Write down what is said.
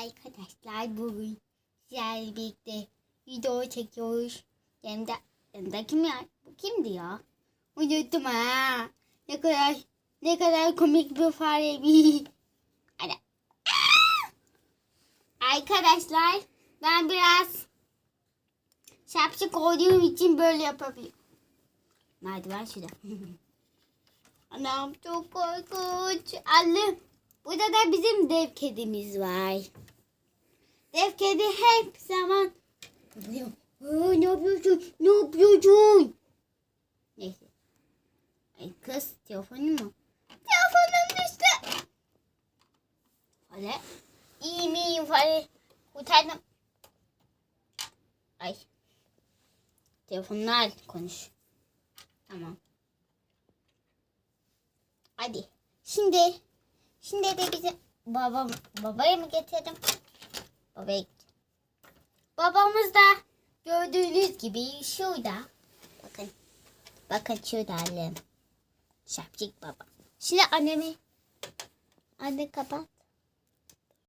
Arkadaşlar bugün sizlerle birlikte video çekiyoruz. Yanımda, yanımda kim ya? Bu kimdi ya? Unuttum ha. Ne kadar ne kadar komik bir fare bir. Ana. Arkadaşlar ben biraz şapşık olduğum için böyle yapabiliyorum. Merdiven şurada. Anam çok korkunç. Annem. Burada da bizim dev kedimiz var. Dev kedi hep zaman ne yapıyorsun? Ne yapıyorsun? Neyse. Ay kız telefonu mu? Telefonum düştü. Fare. İyi miyim fare? Kurtardım. Ay. Telefonlar konuş. Tamam. Hadi. Şimdi Şimdi de bize babam babaya mı getirdim? Gittim. Babamız da gördüğünüz gibi şurada. Bakın. Bakın şurada annem. Şapçık baba. Şimdi annemi. Anne kapat.